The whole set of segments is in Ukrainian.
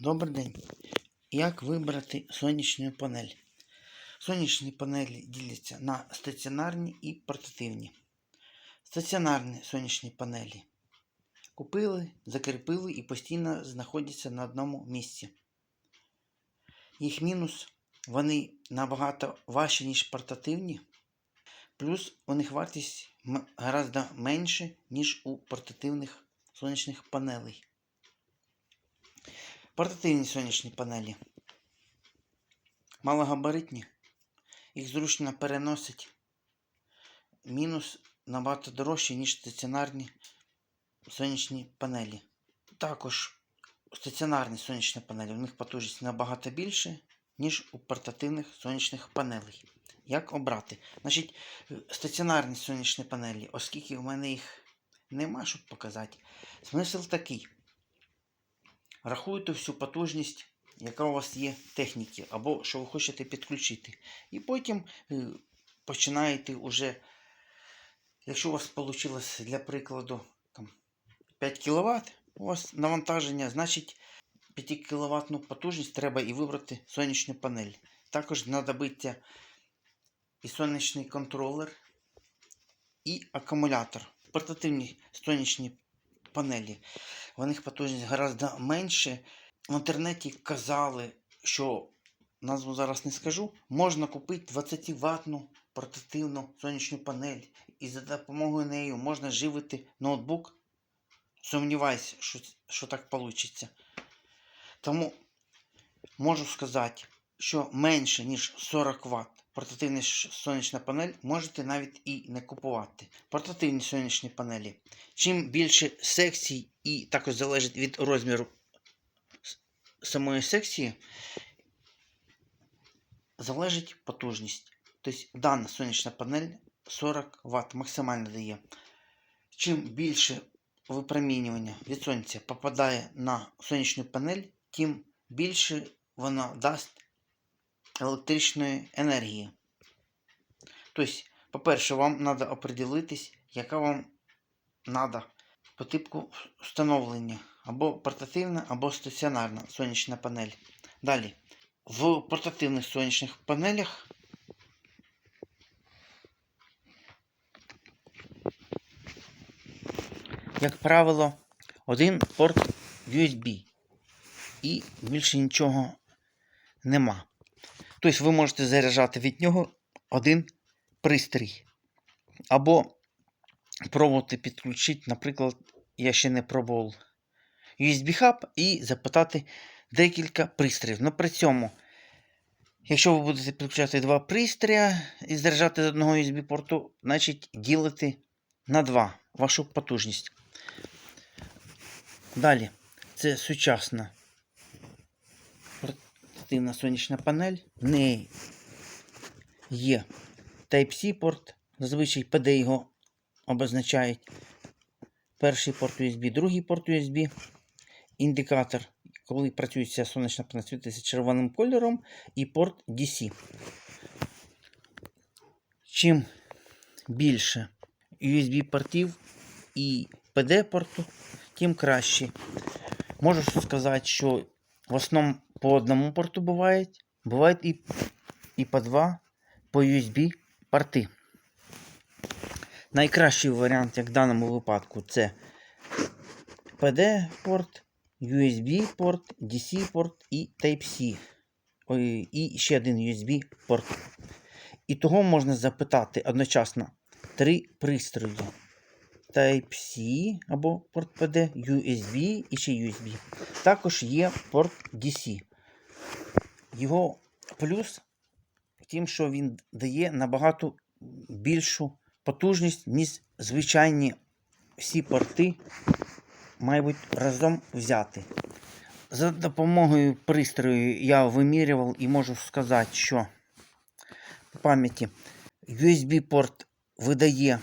Добрий день. Як вибрати сонячну панель? Сонячні панелі діляться на стаціонарні і портативні. Стаціонарні сонячні панелі купили, закріпили і постійно знаходяться на одному місці. Їх мінус вони набагато важчі, ніж портативні, плюс у них вартість гораздо менше, ніж у портативних сонячних панелей. Портативні сонячні панелі. Малогабаритні. Їх зручно переносить. Мінус набагато дорожче, ніж стаціонарні сонячні панелі. Також стаціонарні сонячні панелі. У них потужність набагато більше, ніж у портативних сонячних панелей. Як обрати? Значить, стаціонарні сонячні панелі, оскільки в мене їх нема, щоб показати. Смисл такий рахуєте всю потужність, яка у вас є техніки, або що ви хочете підключити. І потім е, починаєте уже, якщо у вас вийшло, для прикладу, там, 5 кВт, у вас навантаження, значить 5 кВт потужність треба і вибрати сонячну панель. Також знадобиться і сонячний контролер, і акумулятор. Портативні сонячні панелі. У них потужність гораздо менше. В інтернеті казали, що назву зараз не скажу, можна купити 20 ватну портативну сонячну панель. І за допомогою неї можна живити ноутбук. Сумніваюся, що, що так вийде. Тому можу сказати, що менше, ніж 40 Вт портативна сонячна панель можете навіть і не купувати. Портативні сонячні панелі. Чим більше секцій, і також залежить від розміру самої секції, залежить потужність. Тобто дана сонячна панель 40 Вт максимально дає. Чим більше випромінювання від сонця попадає на сонячну панель, тим більше вона дасть електричної енергії. Тобто, по-перше, вам треба определитись, яка вам треба по типу встановлення або портативна, або стаціонарна сонячна панель. Далі, в портативних сонячних панелях як правило, один порт USB і більше нічого нема. Тобто ви можете заряджати від нього один пристрій. Або пробувати підключити, наприклад, я ще не пробував USB хаб і запитати декілька пристроїв. Но при цьому, якщо ви будете підключати два пристрої і заряджати з одного USB порту, значить ділити на два вашу потужність. Далі, це сучасна портативна сонячна панель. В неї є Type-C порт. Зазвичай PD його обозначають. Перший порт USB, другий порт USB. Індикатор, коли працює ця сонячна панель, світиться червоним кольором, і порт DC. Чим більше USB портів і PD порту, тим краще. Можу сказати, що в основному по одному порту бувають, бувають і, і по два по USB порти. Найкращий варіант, як в даному випадку, це PD порт, USB порт, DC порт і Type-C. І ще один USB порт. І того можна запитати одночасно три пристрої. Type-C або порт PD, USB і ще USB. Також є порт DC. Його плюс в тім, що він дає набагато більшу потужність, ніж звичайні всі порти мають разом взяти. За допомогою пристрою я вимірював і можу сказати, що по пам'яті USB-порт видає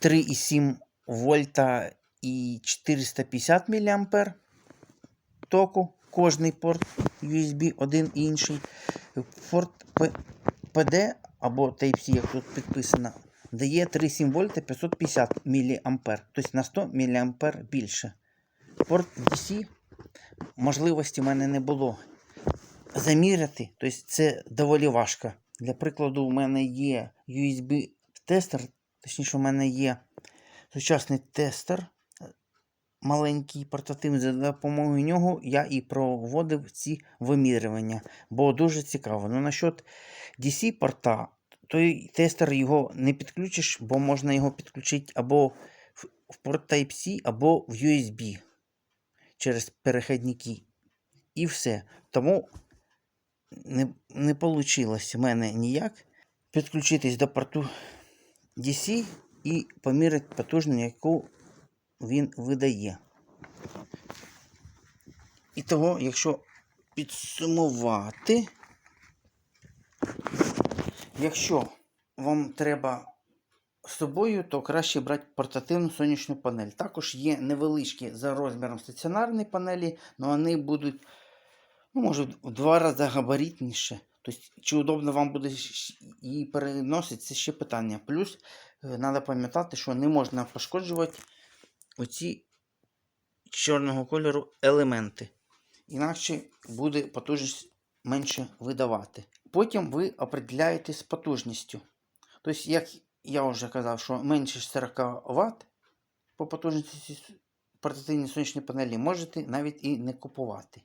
3,7 вольта і 450 мА току. Кожний порт USB один і інший. Порт PD або Type-C, як тут підписано, дає 3,7 вольта 550 мА. Тобто на 100 мА більше. Порт DC можливості в мене не було заміряти. Тобто це доволі важко. Для прикладу, у мене є USB-тестер, точніше, у мене є сучасний тестер, маленький портативний. За допомогою нього я і проводив ці вимірювання. Бо дуже цікаво. Ну, насчет DC-порта, той тестер його не підключиш, бо можна його підключити або в порт Type-C, або в USB через перехідники. І все. Тому не, не вийшло в мене ніяк підключитись до порту DC і поміряти потужність, яку він видає. І того, якщо підсумувати, якщо вам треба з собою, то краще брати портативну сонячну панель. Також є невеличкі за розміром стаціонарні панелі, але вони будуть, ну, може, в два рази габаритніше. Тобто, чи удобно вам буде її переносити, це ще питання. Плюс треба пам'ятати, що не можна пошкоджувати оці чорного кольору елементи. Інакше буде потужність менше видавати. Потім ви определяєте з потужністю. Тобто, як я вже казав, що менше 40 Вт по потужності ці портативні сонячні панелі можете навіть і не купувати.